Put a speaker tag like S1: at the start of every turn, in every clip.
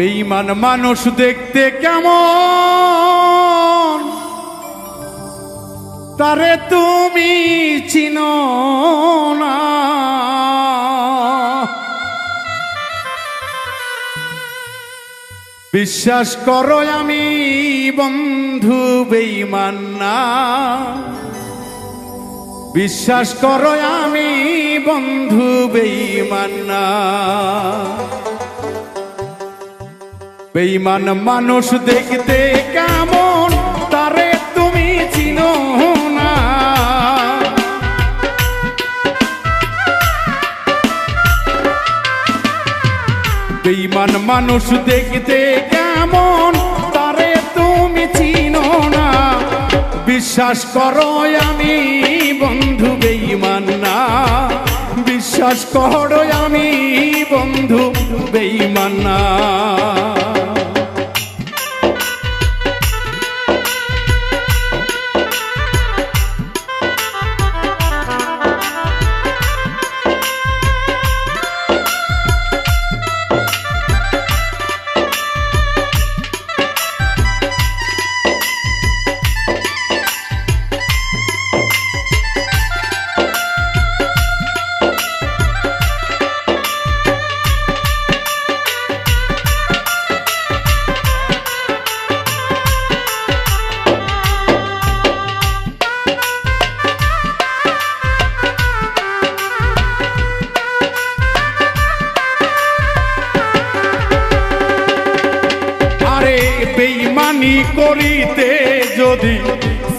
S1: বেঈমান মানুষ দেখতে কেমন? তারে তুমি চিনো না। বিশ্বাস করো আমি বন্ধু বেঈমান না। বিশ্বাস করো আমি বন্ধু বেঈমান না। বেঈমান মানুষ দেখতে কেমন, তারে তুমি চিনো না। বেঈমান মানুষ দেখতে কেমন, তারে তুমি চিনো না। বিশ্বাস করো আমি বন্ধু বেঈমান না। বিশ্বাস করো আমি বন্ধু বেঈমান না।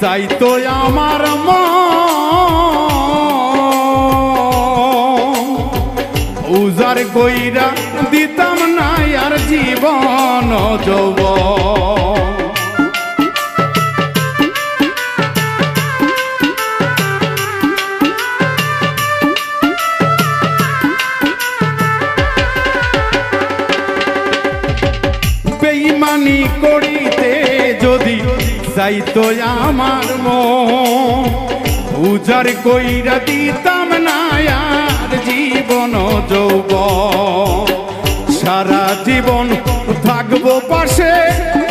S1: চাইতো আমার মা উজার কইরা দিতাম না আর জীবন যৌব যাইতো আমার মন উজার কইরা দিতাম না আর জীবন যৌব সারা জীবন থাকব পাশে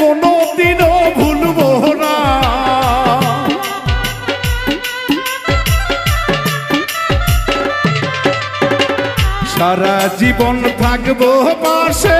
S1: কোনো দিনও ভুলবো না। সারা জীবন থাকব পাশে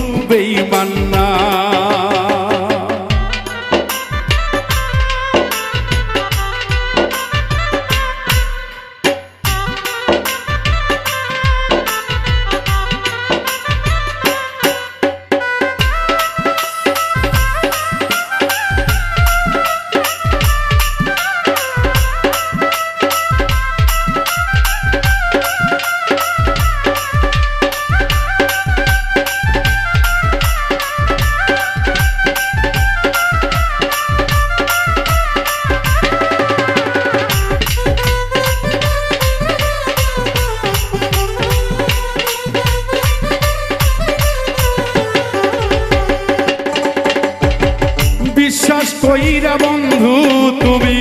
S1: বন্ধু তুমি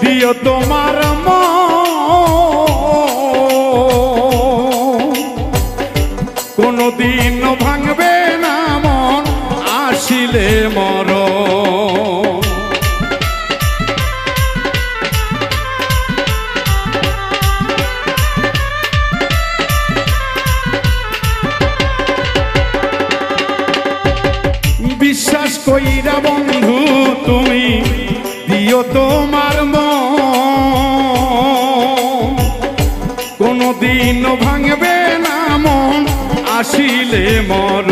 S1: দিও তোমার কোনো আসিলে মর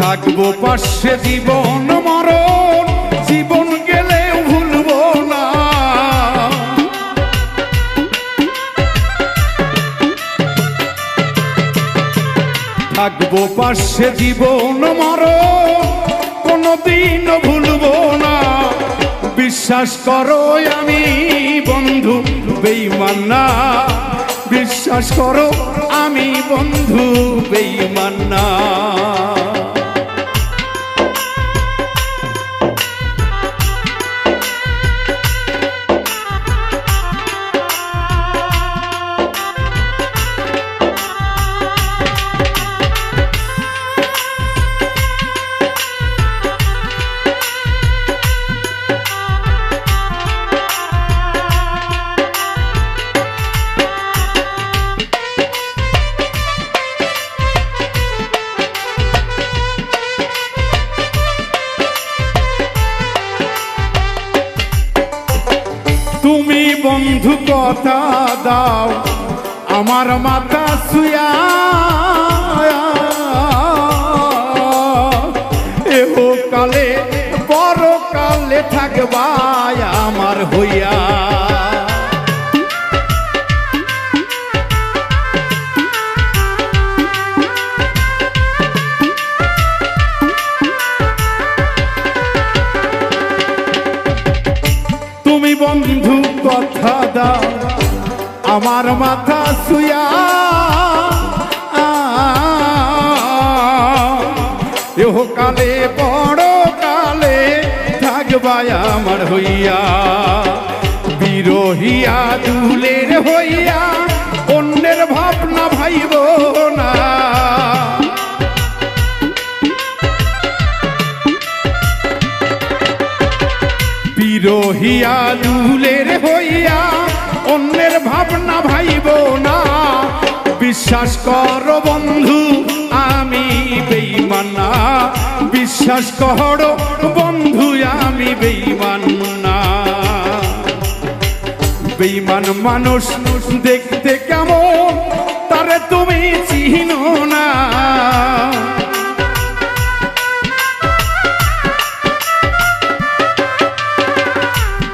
S1: থাকব পাশে জীবন মরণ, জীবন গেলেও ভুলবো না। থাকব পাশে জীবন মর কোনদিন ভুলবো না। বিশ্বাস করো আমি বন্ধু, বেইমান না। বিশ্বাস করো আমি বন্ধু বেইমান না বন্ধু কথা দাও আমার মাথা শুয়া এহ কালে বড় কালে থাকবাই আমার হইয়া আমার মাথা শুয়া কালে বড় কালে থাকবাই আমার হইয়া বিরহিয়া দুলের হইয়া অন্যের ভাবনা ভাইব না বিরহিয়া দুলের হইয়া ভাবনা ভাইব না। বিশ্বাস কর বন্ধু, আমি বেইমান না বিশ্বাস কর বন্ধু, আমি বেইমান না বেইমান মানুষ দেখতে কেমন, তারে তুমি চিনো না।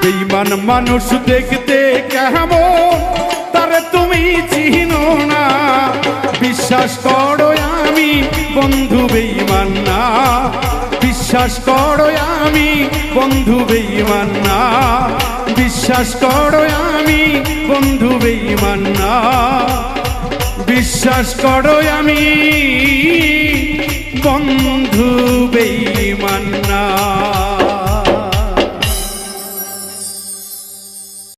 S1: বেইমান মানুষ দেখতে কেমন বিশ্বাস করো আমি, বন্ধু বেইমান না। বিশ্বাস করো আমি, বন্ধু বেইমান না। বিশ্বাস করো আমি, বন্ধু বেইমান না। বিশ্বাস করো আমি, বন্ধু বেইমান না।